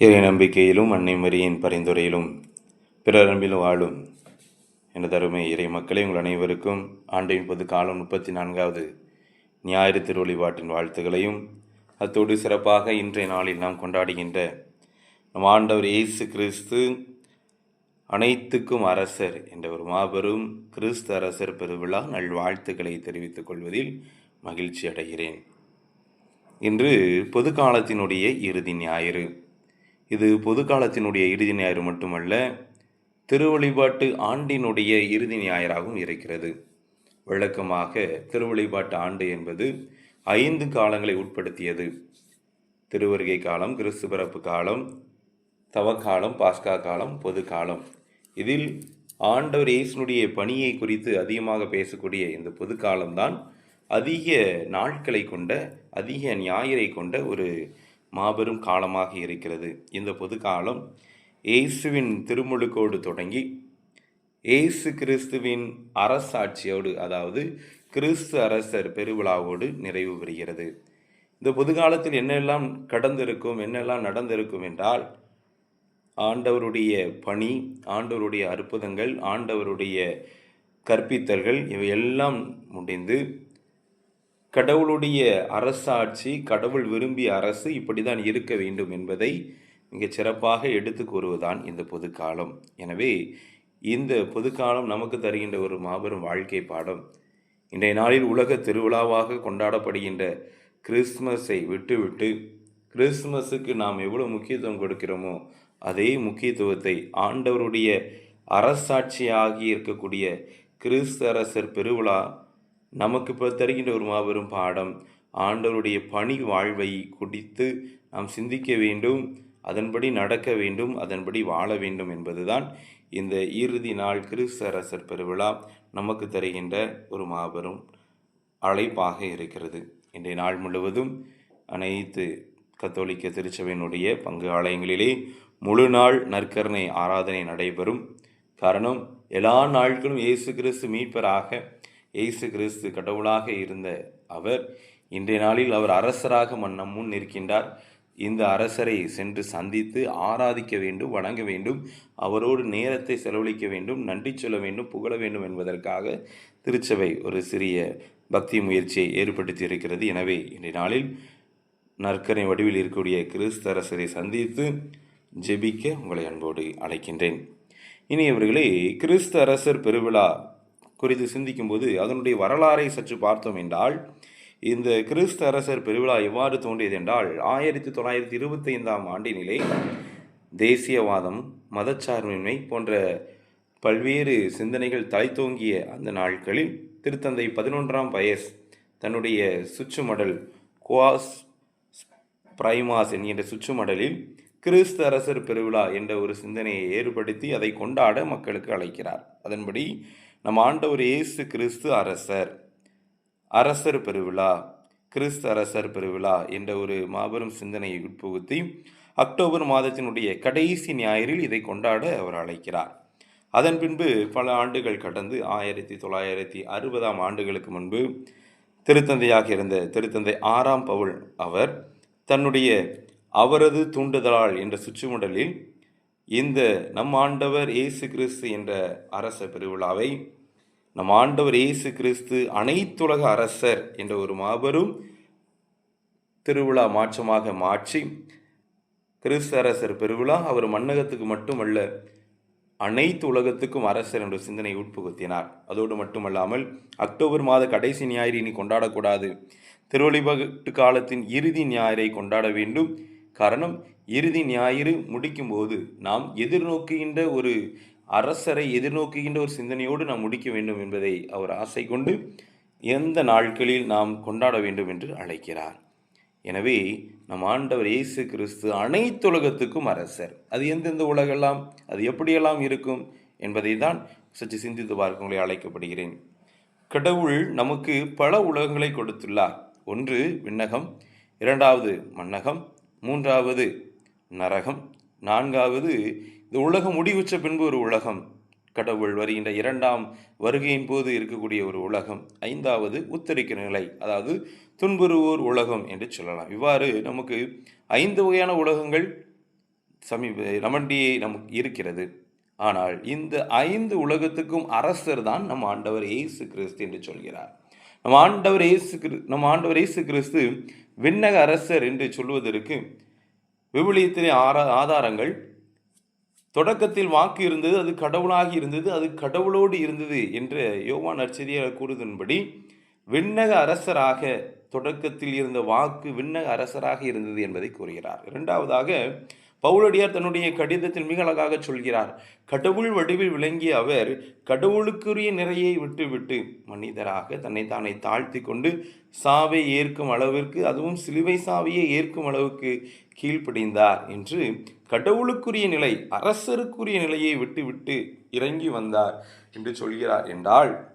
இறை நம்பிக்கையிலும் அன்னை மரியின் பரிந்துரையிலும் பிறரம்பில் வாழும் எனது அருமை இறை மக்களே உங்கள் அனைவருக்கும் ஆண்டின் பொது காலம் முப்பத்தி நான்காவது ஞாயிறு திருவழிபாட்டின் வாழ்த்துக்களையும் அத்தோடு சிறப்பாக இன்றைய நாளில் நாம் கொண்டாடுகின்ற நம் ஆண்டவர் இயேசு கிறிஸ்து அனைத்துக்கும் அரசர் என்ற ஒரு மாபெரும் கிறிஸ்து அரசர் பெருவிழா நல்வாழ்த்துக்களை தெரிவித்துக் கொள்வதில் மகிழ்ச்சி அடைகிறேன். இன்று பொது காலத்தினுடைய இறுதி ஞாயிறு. இது பொது காலத்தினுடைய இறுதி ஞாயிறு மட்டுமல்ல திருவழிபாட்டு ஆண்டினுடைய இறுதி ஞாயிறாகவும் இருக்கிறது. வழக்கமாக திருவழிபாட்டு ஆண்டு என்பது ஐந்து காலங்களை உட்படுத்தியது. திருவருகை காலம் கிறிஸ்து பிறப்பு காலம் தவக்காலம் பாஸ்கா காலம் பொது காலம். இதில் ஆண்டவர் இயேசுனுடைய பணியை குறித்து அதிகமாக பேசக்கூடிய இந்த பொது காலம்தான் அதிக நாட்களை கொண்ட அதிக ஞாயிறை கொண்ட ஒரு மாபெரும் காலமாக இருக்கிறது. இந்த பொது காலம் இயேசுவின் திருமுழுக்கோடு தொடங்கி இயேசு கிறிஸ்துவின் அரசாட்சியோடு அதாவது கிறிஸ்து அரசர் பெருவிழாவோடு நிறைவு பெறுகிறது. இந்த பொது காலத்தில் என்னெல்லாம் கடந்திருக்கும் என்னெல்லாம் நடந்திருக்கும் என்றால் ஆண்டவருடைய பணி ஆண்டவருடைய அற்புதங்கள் ஆண்டவருடைய கற்பித்தல்கள் இவையெல்லாம் முடிந்து கடவுளுடைய அரசாட்சி கடவுள் விரும்பிய அரசு இப்படிதான் இருக்க வேண்டும் என்பதை மிகச் சிறப்பாக எடுத்து கூறுவதுதான் இந்த பொதுக்காலம். எனவே இந்த பொதுக்காலம் நமக்கு தருகின்ற ஒரு மாபெரும் வாழ்க்கை பாடம். இன்றைய நாளில் உலக திருவிழாவாக கொண்டாடப்படுகின்ற கிறிஸ்மஸை விட்டுவிட்டு கிறிஸ்மஸுக்கு நாம் எவ்வளோ முக்கியத்துவம் கொடுக்கிறோமோ அதே முக்கியத்துவத்தை ஆண்டவருடைய அரசாட்சியாகி இருக்கக்கூடிய கிறிஸ்து அரசர் பெருவிழா நமக்கு இப்போ தருகின்ற ஒரு மாபெரும் பாடம் ஆண்டவருடைய பணி வாழ்வை குடித்து நாம் சிந்திக்க வேண்டும் அதன்படி நடக்க வேண்டும் அதன்படி வாழ வேண்டும் என்பதுதான் இந்த இறுதி நாள் கிறிஸ்தரசர் பெருவிழா நமக்கு தருகின்ற ஒரு மாபெரும் அழைப்பாக இருக்கிறது. இன்றைய நாள் முழுவதும் அனைத்து கத்தோலிக்க திருச்சபையினுடைய பங்கு ஆலயங்களிலே முழு நாள் நற்கரணை ஆராதனை நடைபெறும். காரணம் எல்லா நாட்களும் இயேசு கிறிஸ்து மீட்பராக இயேசு கிறிஸ்து கடவுளாக இருந்த அவர் இன்றைய நாளில் அவர் அரசராக மன்னம் முன் நிற்கின்றார். இந்த அரசரை சென்று சந்தித்து ஆராதிக்க வேண்டும் வணங்க வேண்டும் அவரோடு நேரத்தை செலவழிக்க வேண்டும் நன்றி சொல்ல வேண்டும் புகழ வேண்டும் என்பதற்காக திருச்சபை ஒரு சிறிய பக்தி முயற்சியை ஏற்படுத்தி இருக்கிறது எனவே இன்றைய நாளில் நற்கரை வடிவில் இருக்கக்கூடிய கிறிஸ்து அரசரை சந்தித்து ஜெபிக்க உங்களை அன்போடு அழைக்கின்றேன். இனி அவர்களே கிறிஸ்து அரசர் பெருவிழா குறித்து சிந்திக்கும்போது அதனுடைய வரலாறை சற்று பார்த்தோம் என்றால் இந்த கிறிஸ்து அரசர் பெருவிழா எவ்வாறு தோன்றியது என்றால் ஆயிரத்தி தொள்ளாயிரத்தி இருபத்தைந்தாம் ஆண்டினிலே தேசியவாதம் மதச்சார்பின்மை போன்ற பல்வேறு சிந்தனைகள் தலைத்தோங்கிய அந்த நாட்களில் திருத்தந்தை பதினொன்றாம் பயஸ் தன்னுடைய சுற்று மடல் குவாஸ் பிரைமாஸ் என்கின்ற சுற்று மடலில் கிறிஸ்து அரசர் பெருவிழா என்ற ஒரு சிந்தனையை ஏற்படுத்தி அதை கொண்டாட மக்களுக்கு அழைக்கிறார். அதன்படி நம் ஆண்டவர் இயேசு கிறிஸ்து அரசர். அரசர் பெருவிழா கிறிஸ்து அரசர் பெருவிழா என்ற ஒரு மாபெரும் சிந்தனையை உட்புகுத்தி அக்டோபர் மாதத்தினுடைய கடைசி ஞாயிறில் இதை கொண்டாட அவர் அழைக்கிறார். அதன் பின்பு பல ஆண்டுகள் கடந்து ஆயிரத்தி தொள்ளாயிரத்தி அறுபதாம் ஆண்டுகளுக்கு முன்பு திருத்தந்தையாக இருந்த திருத்தந்தை ஆறாம் பவுல் அவர் தன்னுடைய அவரது தூண்டுதலால் என்ற சுற்றுமுடலில் இந்த நம் ஆண்டவர் இயேசு கிறிஸ்து என்ற அரச பெருவிழாவை நம் ஆண்டவர் இயேசு கிறிஸ்து அனைத்துலக அரசர் என்ற ஒரு மாபெரும் திருவிழா மாற்றமாக மாற்றி கிறிஸ்து அரசர் பெருவிழா அவர் மன்னகத்துக்கு மட்டுமல்ல அனைத்து உலகத்துக்கும் அரசர் என்ற சிந்தனை உட்புகுத்தினார். அதோடு மட்டுமல்லாமல் அக்டோபர் மாத கடைசி ஞாயிறு இனி கொண்டாடக்கூடாது. திருவழிபாட்டு காலத்தின் இறுதி ஞாயிறை கொண்டாட வேண்டும். காரணம் இறுதி ஞாயிறு முடிக்கும்போது நாம் எதிர்நோக்குகின்ற ஒரு அரசரை எதிர்நோக்குகின்ற ஒரு சிந்தனையோடு நாம் முடிக்க வேண்டும் என்பதை அவர் ஆசை கொண்டு எந்த நாட்களில் நாம் கொண்டாட வேண்டும் என்று அழைக்கிறார். எனவே நம் ஆண்டவர் இயேசு கிறிஸ்து அனைத்து உலகத்துக்கும் அரசர். அது எந்தெந்த உலகெல்லாம் அது எப்படியெல்லாம் இருக்கும் என்பதை தான் சற்று சிந்தித்து பார்க்க அழைக்கப்படுகிறேன். கடவுள் நமக்கு பல உலகங்களை கொடுத்துள்ளார். ஒன்று விண்ணகம் இரண்டாவது மன்னகம் மூன்றாவது நரகம். நான்காவது இந்த உலகம் முடிவுற்ற பின்பு ஒரு உலகம். கடவுள் வருகின்ற இரண்டாம் வருகையின் போது இருக்கக்கூடிய ஒரு உலகம். ஐந்தாவது உத்தரிக்கிற நிலை. அதாவது துன்புறுவோர் உலகம் என்று சொல்லலாம். இவ்வாறு நமக்கு ஐந்து வகையான உலகங்கள் சமீப நமண்டியே நமக்கு இருக்கிறது. ஆனால் இந்த ஐந்து உலகத்துக்கும் அரசர் தான் நம் ஆண்டவர் இயேசு கிறிஸ்து என்று சொல்கிறார். நம் ஆண்டவர் இயேசு கிரு நம் ஆண்டவர் இயேசு கிறிஸ்து விண்ணக அரசர் என்று சொல்வதற்கு விவிலியத்திலே ஆரா ஆதாரங்கள். தொடக்கத்தில் வாக்கு இருந்தது அது கடவுளாகி இருந்தது அது கடவுளோடு இருந்தது என்று யோவான் நற்செய்தியாளர் கூறுதன்படி விண்ணக அரசராக தொடக்கத்தில் இருந்த வாக்கு விண்ணக அரசராக இருந்தது என்பதை கூறுகிறார். இரண்டாவதாக பவுலடியார் தன்னுடைய கடிதத்தில் மிக அழகாக சொல்கிறார் கடவுள் வடிவில் விளங்கிய அவர் கடவுளுக்குரிய நிறையை விட்டுவிட்டு மனிதராக தன்னை தானே தாழ்த்தி கொண்டு சாவை ஏற்கும் அளவிற்கு அதுவும் சிலுவை சாவையை ஏற்கும் அளவுக்கு கீழ்ப்படிந்தார் என்று கடவுளுக்குரிய நிலை அரசருக்குரிய நிலையை விட்டுவிட்டு இறங்கி வந்தார் என்று சொல்கிறார் என்றால்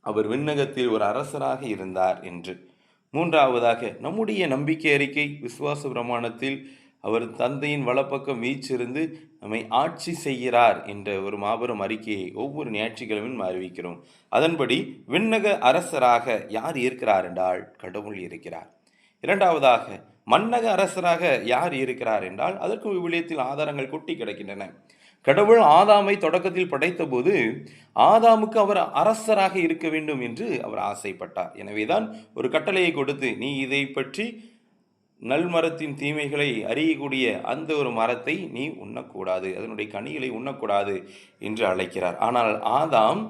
அவர் விண்ணகத்தில் ஒரு அரசராக இருந்தார் என்று. மூன்றாவதாக நம்முடைய நம்பிக்கை அறிக்கை விசுவாச பிரமாணத்தில் அவர் தந்தையின் வலப்பக்கம் வீச்சிருந்து நம்மை ஆட்சி செய்கிறார் என்ற ஒரு மாபெரும் அறிக்கையை ஒவ்வொரு ஞாயிற்றுக்கிழமையும் அறிவிக்கிறோம். அதன்படி விண்ணக அரசராக யார் இருக்கிறார் என்றால் கடவுள் இருக்கிறார். இரண்டாவதாக மன்னக அரசராக யார் இருக்கிறார் என்றால் அதற்கும் விவிலியத்தில் ஆதாரங்கள் கொட்டி கிடக்கின்றன. கடவுள் ஆதாமை தொடக்கத்தில் படைத்தபோது ஆதாமுக்கு அவர் அரசராக இருக்க வேண்டும் என்று அவர் ஆசைப்பட்டார். எனவேதான் ஒரு கட்டளையை கொடுத்து நீ இதை பற்றி நல்மரத்தின் தீமைகளை அறியக்கூடிய அந்த ஒரு மரத்தை நீ உண்ணக்கூடாது அதனுடைய கனிகளை உண்ணக்கூடாது என்று அழைக்கிறார். ஆனால் ஆதாம்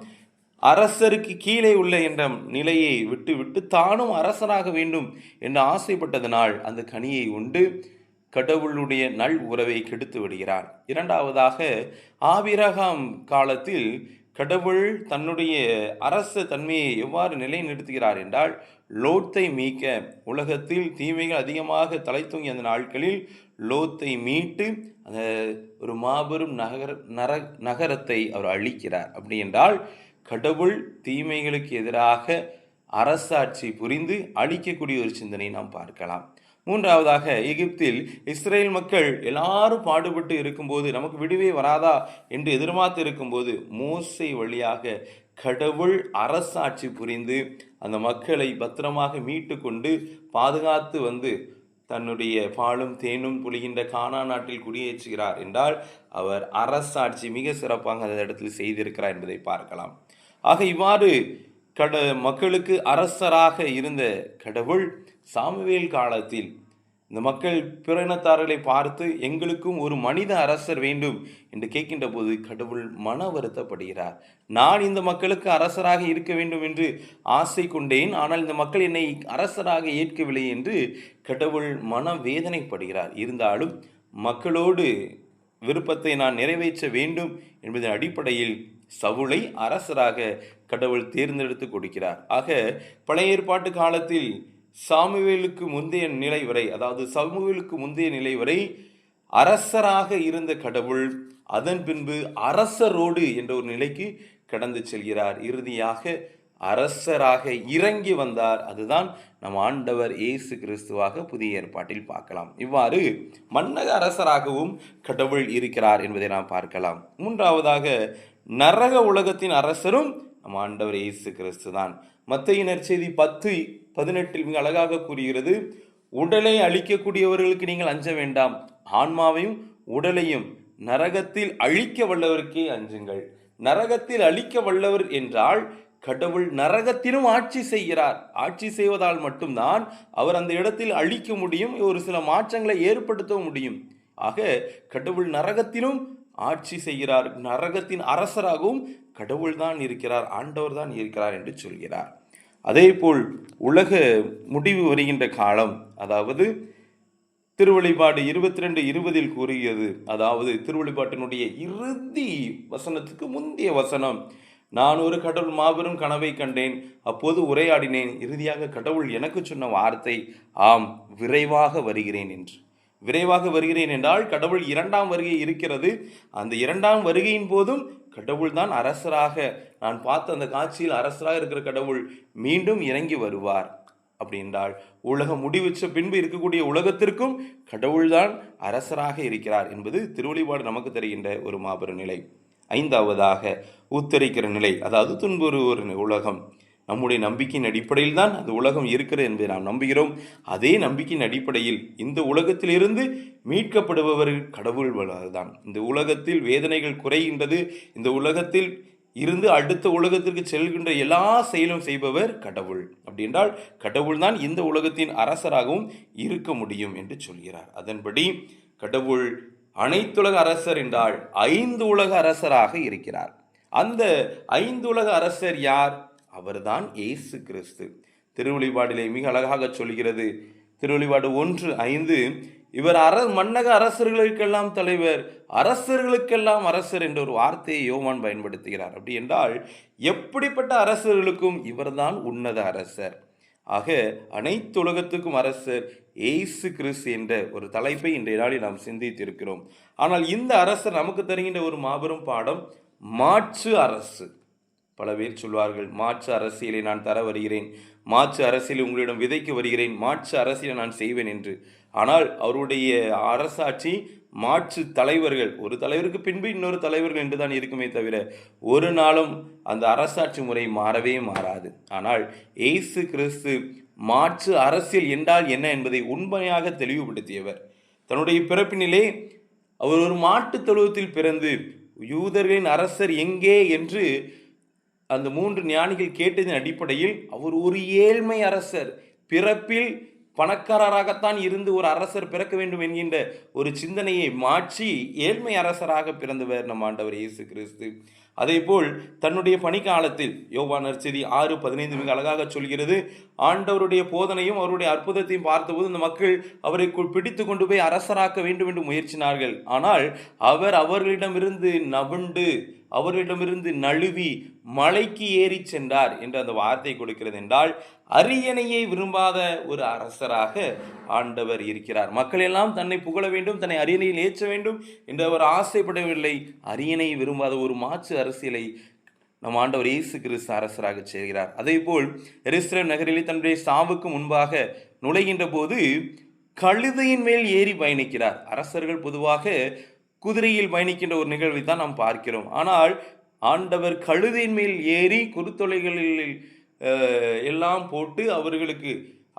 அரசருக்கு கீழே உள்ள என்ற நிலையை விட்டு விட்டு தானும் அரசனாக வேண்டும் என்று ஆசைப்பட்டதனால் அந்த கனியை உண்டு கடவுளுடைய நல் உறவை கெடுத்து விடுகிறார். இரண்டாவதாக ஆபிரகாம் காலத்தில் கடவுள் தன்னுடைய அரச தன்மையை எவ்வாறு நிலைநிறுத்துகிறார் என்றால் லோத்தை மீட்க. உலகத்தில் தீமைகள் அதிகமாக தலை தூங்கிய அந்த நாட்களில் லோத்தை மீட்டு அந்த ஒரு மாபெரும் நகர நர நகரத்தை அவர் அழிக்கிறார். அப்படி என்றால் கடவுள் தீமைகளுக்கு எதிராக அரசாட்சி புரிந்து அழிக்கக்கூடிய ஒரு சிந்தனை நாம் பார்க்கலாம். மூன்றாவதாக எகிப்தில் இஸ்ரேல் மக்கள் எல்லாரும் பாடுபட்டு இருக்கும்போது நமக்கு விடுவே வராதா என்று எதிர்பார்த்து இருக்கும்போது மோசை வழியாக கடவுள் அரசாட்சி புரிந்து அந்த மக்களை பத்திரமாக மீட்டு கொண்டு பாதுகாத்து வந்து தன்னுடைய பாலும் தேனும் புளிகின்ற கானா நாட்டில் குடியேற்றுகிறார் என்றால் அவர் அரசாட்சி மிக சிறப்பாக அந்த இடத்தில் செய்திருக்கிறார் என்பதை பார்க்கலாம். ஆக இவ்வாறு கட மக்களுக்கு அரசராக இருந்த கடவுள் சாமுவேல் காலத்தில் இந்த மக்கள் பிறனத்தார்களை பார்த்து எங்களுக்கும் ஒரு மனித அரசர் வேண்டும் என்று கேட்கின்ற போது கடவுள் மன வருத்தப்படுகிறார். நான் இந்த மக்களுக்கு அரசராக இருக்க வேண்டும் என்று ஆசை கொண்டேன். ஆனால் இந்த மக்கள் என்னை அரசராக ஏற்கவில்லை என்று கடவுள் மன வேதனைப்படுகிறார். இருந்தாலும் மக்களோடு விருப்பத்தை நான் நிறைவேற்ற வேண்டும் என்பதன் அடிப்படையில் சவுளை அரசராக கடவுள் தேர்ந்தெடுத்து கொடுக்கிறார். ஆக பழைய ஏற்பாட்டு காலத்தில் சாமுவேலுக்கு முந்தைய நிலை வரை அதாவது சமுவேலுக்கு முந்தைய நிலை வரை அரசராக இருந்த கடவுள் அதன் பின்பு அரசரோடு என்ற ஒரு நிலைக்கு கடந்து செல்கிறார். இறுதியாக அரசராக இறங்கி வந்தார். அதுதான் நம் ஆண்டவர் இயேசு கிறிஸ்துவாக புதிய ஏற்பாட்டில் பார்க்கலாம். இவ்வாறு மன்னக அரசராகவும் கடவுள் இருக்கிறார் என்பதை நாம் பார்க்கலாம். மூன்றாவதாக நரக உலகத்தின் அரசரும் நம் ஆண்டவர் இயேசு கிறிஸ்து தான் மத்திய நற்செய்தி பத்து பதினெட்டில் மிக அழகாக கூறுகிறது உடலை அழிக்கக்கூடியவர்களுக்கு நீங்கள் அஞ்ச வேண்டாம். ஆன்மாவையும் உடலையும் நரகத்தில் அழிக்க வல்லவருக்கே அஞ்சுங்கள். நரகத்தில் அழிக்க வல்லவர் என்றால் கடவுள் நரகத்திலும் ஆட்சி செய்கிறார். ஆட்சி செய்வதால் மட்டும்தான் அவர் அந்த இடத்தில் அழிக்க முடியும் ஒரு சில மாற்றங்களை ஏற்படுத்த முடியும். ஆக கடவுள் நரகத்திலும் ஆட்சி செய்கிறார். நரகத்தின் அரசராகவும் கடவுள் தான் இருக்கிறார் ஆண்டவர் தான் இருக்கிறார் என்று சொல்கிறார். அதேபோல் உலக முடிவு வருகின்ற காலம் அதாவது திருவழிபாடு இருபத்தி ரெண்டு இருபதில் கூறியது அதாவது திருவழிபாட்டினுடைய இறுதி வசனத்துக்கு முந்தைய வசனம் நான் ஒரு கடவுள் மாபெரும் கனவை கண்டேன் அப்போது உரையாடினேன் இறுதியாக கடவுள் எனக்கு சொன்ன வார்த்தை ஆம் விரைவாக வருகிறேன் என்று. விரைவாக வருகிறேன் என்றால் கடவுள் இரண்டாம் வருகை இருக்கிறது. அந்த இரண்டாம் வருகையின் போதும் கடவுள் தான் அரசராக. நான் பார்த்த அந்த காட்சியில் அரசராக இருக்கிற கடவுள் மீண்டும் இறங்கி வருவார் அப்படி என்றால் உலகம் முடிவுற்ற பின்பு இருக்கக்கூடிய உலகத்திற்கும் கடவுள்தான் அரசராக இருக்கிறார் என்பது திருவழிபாடு நமக்கு தெரிகின்ற ஒரு மாபெரும் நிலை. ஐந்தாவதாக உத்தரிக்கிற நிலை அதாவது துன்புறு ஒரு உலகம். நம்முடைய நம்பிக்கையின் அடிப்படையில் தான் அந்த உலகம் இருக்கிறது என்பதை நாம் நம்புகிறோம். அதே நம்பிக்கையின் அடிப்படையில் இந்த உலகத்திலிருந்து மீட்கப்படுபவர் கடவுள் தான் இந்த உலகத்தில் வேதனைகள் குறைகின்றது. இந்த உலகத்தில் இருந்து அடுத்த உலகத்திற்கு செல்கின்ற எல்லா செயலும் செய்பவர் கடவுள். அப்படி என்றால் கடவுள் தான் இந்த உலகத்தின் அரசராகவும் இருக்க முடியும் என்று சொல்கிறார். அதன்படி கடவுள் அனைத்துலக அரசர் என்றால் ஐந்து உலக அரசராக இருக்கிறார். அந்த ஐந்து உலக அரசர் யார்? அவர்தான் இயேசு கிறிஸ்து. திருவழிபாடிலே மிக அழகாக சொல்கிறது. திருவழிபாடு ஒன்று ஐந்து இவர் அர மன்னக அரசர்களுக்கெல்லாம் தலைவர் அரசர்களுக்கெல்லாம் அரசர் என்ற ஒரு வார்த்தையை யோவான் பயன்படுத்துகிறார். அப்படி என்றால் எப்படிப்பட்ட அரசர்களுக்கும் இவர்தான் உன்னத அரசர். ஆக அனைத்து உலகத்துக்கும் அரசர் ஏசு கிறிஸ்து என்ற ஒரு தலைப்பை இன்றைய நாளில் நாம் சிந்தித்திருக்கிறோம். ஆனால் இந்த அரசர் நமக்கு தருகின்ற ஒரு மாபெரும் பாடம் மாற்று அரசு. பல பேர் சொல்வார்கள் மாற்று அரசியலை நான் தர வருகிறேன் மாற்று அரசியல் உங்களிடம் விதைக்க வருகிறேன் மாற்று அரசியலை நான் செய்வேன் என்று. ஆனால் அவருடைய அரசாட்சி மாற்று தலைவர்கள் ஒரு தலைவருக்கு பின்பு இன்னொரு தலைவர்கள் என்று தான் இருக்குமே தவிர ஒரு நாளும் அந்த அரசாட்சி முறை மாறவே மாறாது. ஆனால் எய்சு கிறிஸ்து மாற்று அரசியல் என்றால் என்ன என்பதை உண்மையாக தெளிவுபடுத்தியவர். தன்னுடைய பிறப்பினிலே அவர் ஒரு மாட்டுத் தொழுவத்தில் பிறந்து யூதர்களின் அரசர் எங்கே என்று அந்த மூன்று ஞானிகள் கேட்டதின் அடிப்படையில் அவர் ஒரு ஏழ்மை அரசர். பிறப்பில் பணக்காரராகத்தான் இருந்து ஒரு அரசர் பிறக்க வேண்டும் என்கின்ற ஒரு சிந்தனையை மாற்றி ஏழ்மை அரசராக பிறந்தவர் நம் ஆண்டவர் இயேசு கிறிஸ்து. அதேபோல் தன்னுடைய பணிக்காலத்தில் யோவான் நற்செய்தி ஆறு பதினைந்து மிக அழகாக சொல்கிறது ஆண்டவருடைய போதனையும் அவருடைய அற்புதத்தையும் பார்த்தபோது இந்த மக்கள் அவரை பிடித்து கொண்டு போய் அரசராக்க வேண்டும் என்று முயற்சினார்கள். ஆனால் அவர் அவர்களிடமிருந்து நவுண்டு அவர்களிடமிருந்து நழுவி மலைக்கு ஏறி சென்றார் என்று அந்த வார்த்தை கொடுக்கிறது என்றால் அரியணையை விரும்பாத ஒரு அரசராக ஆண்டவர் இருக்கிறார். மக்கள் எல்லாம் தன்னை புகழ வேண்டும் தன்னை அரியணையில் ஏற்ற வேண்டும் என்று அவர் ஆசைப்படவில்லை. அரியணையை விரும்பாத ஒரு மாற்று அரசியலை நம் ஆண்டவர் இயேசு கிறிஸ்து அரசராக செய்கிறார். அதே போல் நகரிலே தன்னுடைய சாவுக்கு முன்பாக நுழைகின்ற போது கழுதையின் மேல் ஏறி பயணிக்கிறார். அரசர்கள் பொதுவாக குதிரையில் பயணிக்கின்ற ஒரு நிகழ்வை தான் நாம் பார்க்கிறோம். ஆனால் ஆண்டவர் கழுதையின் மேல் ஏறி குருத்தொலைகளில் எல்லாம் போட்டு அவர்களுக்கு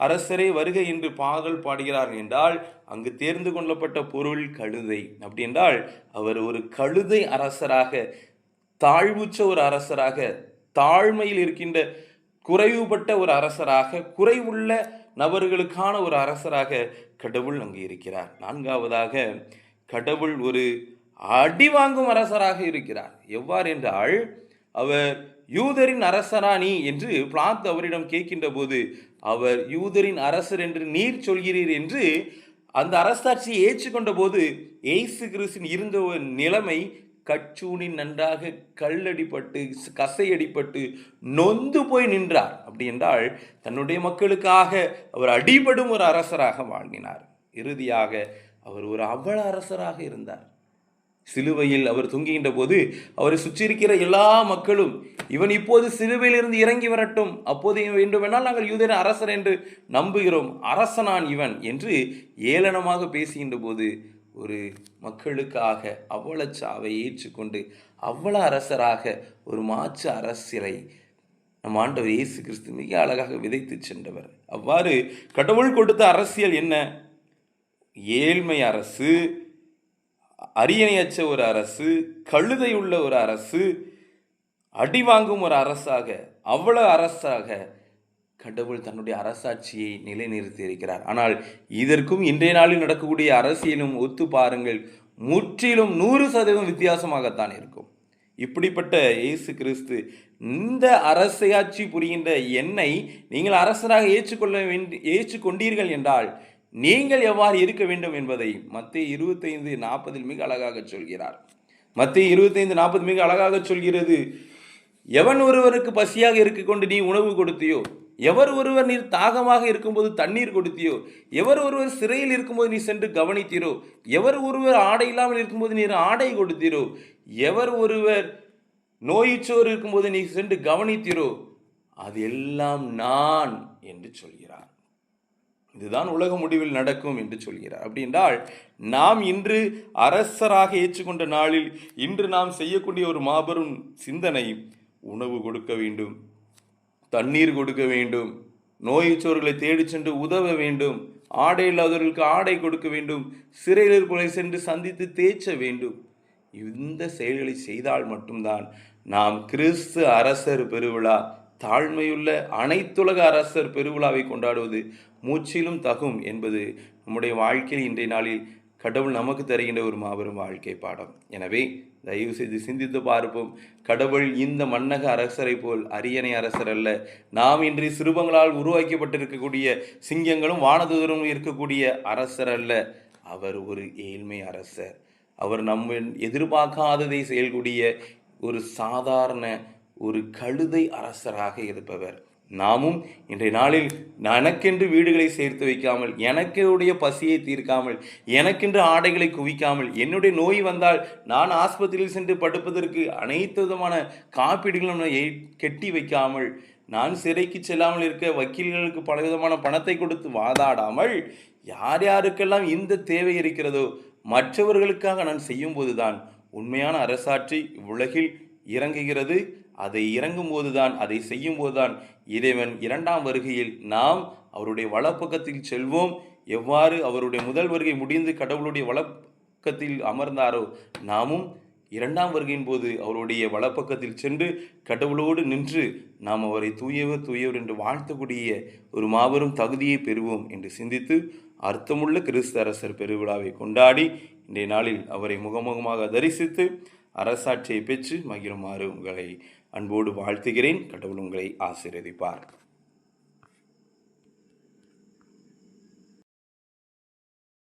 அரசரே வருகை என்று பாடல் பாடுகிறார் என்றால் அங்கு தேர்ந்து கொள்ளப்பட்ட பொருள் கழுதை. அப்படி என்றால் அவர் ஒரு கழுதை அரசராக தாழ்வுச்ச ஒரு அரசராக தாழ்மையில் இருக்கின்ற குறைவுபட்ட ஒரு அரசராக குறைவுள்ள நபர்களுக்கான ஒரு அரசராக கடவுள் அங்கு இருக்கிறார். நான்காவதாக கடவுள் ஒரு அடி வாங்கும் அரசராக இருக்கிறார். எவ்வாறு என்றால் அவர் யூதரின் அரசரா நீ என்று பிளாத் அவரிடம் கேட்கின்ற போது அவர் யூதரின் அரசர் என்று நீர் சொல்கிறீர் என்று அந்த அரசாட்சியை ஏற்றுக்கொண்ட போது ஏசு கிறிஸ்தின் இருந்த ஒரு நிலைமை கச்சூனின் நன்றாக கல்லடிப்பட்டு கசையடிப்பட்டு நொந்து போய் நின்றார். அப்படி என்றால் தன்னுடைய மக்களுக்காக அவர் அடிபடும் ஒரு அரசராக வாழ்ந்தினார். இறுதியாக அவர் ஒரு அவ்வள அரசராக இருந்தார். சிலுவையில் அவர் தொங்குகின்ற போது அவரை சுற்றியிருக்கிற எல்லா மக்களும் இவன் இப்போது சிலுவையிலிருந்து இறங்கி வரட்டும். அப்போது வேண்டுமென்றால் நாங்கள் யூதர அரசர் என்று நம்புகிறோம். அரசனான் இவன் என்று ஏளனமாக பேசுகின்ற போது ஒரு மக்களுக்காக அவ்வளச்சாவை சாவை ஏற்றுக்கொண்டு அவ்வள அரசராக ஒரு மாற்று அரசியலை நம் ஆண்டவர் இயேசு கிறிஸ்து மிக அழகாக விதைத்து சென்றவர். அவ்வாறு கடவுள் கொடுத்த அரசியல் என்ன? ஏழ்மை அரசு அரியணையற்ற ஒரு அரசு கழுதை உள்ள ஒரு அரசு அடி வாங்கும் ஒரு அரசாக அவ்வளோ அரசாக கடவுள் தன்னுடைய அரசாட்சியை நிலைநிறுத்தி இருக்கிறார் ஆனால் இதற்கும் இன்றைய நாளில் நடக்கக்கூடிய அரசியலும் ஒத்து பாருங்கள் முற்றிலும் நூறு சதவீதம் வித்தியாசமாகத்தான் இருக்கும். இப்படிப்பட்ட இயேசு கிறிஸ்து இந்த அரசாட்சி புரிகின்ற என்னை நீங்கள் அரசராக ஏற்றுக்கொள்ள வேண்டி ஏற்றுக்கொண்டீர்கள் என்றால் நீங்கள் எவ்வாறு இருக்க வேண்டும் என்பதை மத்திய இருபத்தைந்து நாற்பதில் மிக அழகாக சொல்கிறார். மத்திய இருபத்தைந்து நாற்பது மிக அழகாக சொல்கிறது எவன் ஒருவருக்கு பசியாக இருக்க கொண்டு நீ உணவு கொடுத்தியோ எவர் ஒருவர் நீர் தாகமாக இருக்கும்போது தண்ணீர் கொடுத்தியோ எவர் ஒருவர் சிறையில் இருக்கும்போது நீ சென்று கவனித்தீரோ எவர் ஒருவர் ஆடை இல்லாமல் இருக்கும்போது நீர் ஆடை கொடுத்தீரோ எவர் ஒருவர் நோயிச்சோர் இருக்கும்போது நீ சென்று கவனித்தீரோ அது எல்லாம் நான் என்று சொல்கிறார். இதுதான் உலக முடிவில் நடக்கும் என்று சொல்கிறார். அப்படி என்றால் நாம் இன்று அரசராக ஏற்றுக்கொண்ட நாளில் இன்று நாம் செய்யக்கூடிய ஒரு மாபெரும் சிந்தனை உணவு கொடுக்க வேண்டும் தண்ணீர் கொடுக்க வேண்டும். நோயுற்றோர்களை தேடிச் சென்று உதவ வேண்டும். ஆடை இல்லாதவர்களுக்கு ஆடை கொடுக்க வேண்டும். சிறையில் இருப்பவர்களை சென்று சந்தித்து தேய்ச்ச வேண்டும். இந்த செயல்களை செய்தால் மட்டும்தான் நாம் கிறிஸ்து அரசர் பெருவிழா தாழ்மையுள்ள அனைத்துலக அரசர் பெருவிழாவை கொண்டாடுவது முற்றிலும் தகும் என்பது நம்முடைய வாழ்க்கையில் இன்றைய நாளில் கடவுள் நமக்கு தருகின்ற ஒரு மாபெரும் வாழ்க்கை பாடம். எனவே தயவு செய்து சிந்தித்து பார்ப்போம். கடவுள் இந்த மன்னக அரசரை போல் அரியணை அரசர் அல்ல. நாம் இன்றைய சிறுபங்களால் உருவாக்கப்பட்டிருக்கக்கூடிய சிங்கங்களும் வானதூதரும் இருக்கக்கூடிய அரசர் அல்ல. அவர் ஒரு ஏழ்மை அரசர். அவர் நம்ம எதிர்பார்க்காததை செயல்கூடிய ஒரு சாதாரண ஒரு கழுதை அரசராக இருப்பவர். நாமும் இன்றைய நாளில் எனக்கென்று வீடுகளை சேர்த்து வைக்காமல் எனக்குடைய பசியை தீர்க்காமல் எனக்கென்று ஆடைகளை குவிக்காமல் என்னுடைய நோய் வந்தால் நான் ஆஸ்பத்திரியில் சென்று படுப்பதற்கு அனைத்து விதமான காப்பீடுகளும் நான் எ- கெட்டி வைக்காமல் நான் சிறைக்கு செல்லாமல் இருக்க வக்கீல்களுக்கு பலவிதமான பணத்தை கொடுத்து வாதாடாமல் யார் யாருக்கெல்லாம் இந்த தேவை இருக்கிறதோ மற்றவர்களுக்காக நான் செய்யும்போதுதான் உண்மையான அரசாட்சி உலகில் இறங்குகிறது. அதை இறங்கும் போதுதான் அதை செய்யும் போதுதான் இறைவன் இரண்டாம் வருகையில் நாம் அவருடைய வலப்பக்கத்தில் செல்வோம். எவ்வாறு அவருடைய முதல் வருகை முடிந்து கடவுளுடைய வலப்பக்கத்தில் அமர்ந்தாரோ நாமும் இரண்டாம் வருகையின் போது அவருடைய வலப்பக்கத்தில் சென்று கடவுளோடு நின்று நாம் அவரை தூயவர் தூயவர் என்று வாழ்த்தக்கூடிய ஒரு மாபெரும் தகுதியை பெறுவோம் என்று சிந்தித்து அர்த்தமுள்ள கிறிஸ்து அரசர் பெருவிழாவை கொண்டாடி இன்றைய நாளில் அவரை முகமுகமாக தரிசித்து அரசாட்சியை பெற்று மகிழுமாறு உங்களை அன்போடு வாழ்த்துகிறேன். கடவுள் உங்களை ஆசீர்வதிப்பார்.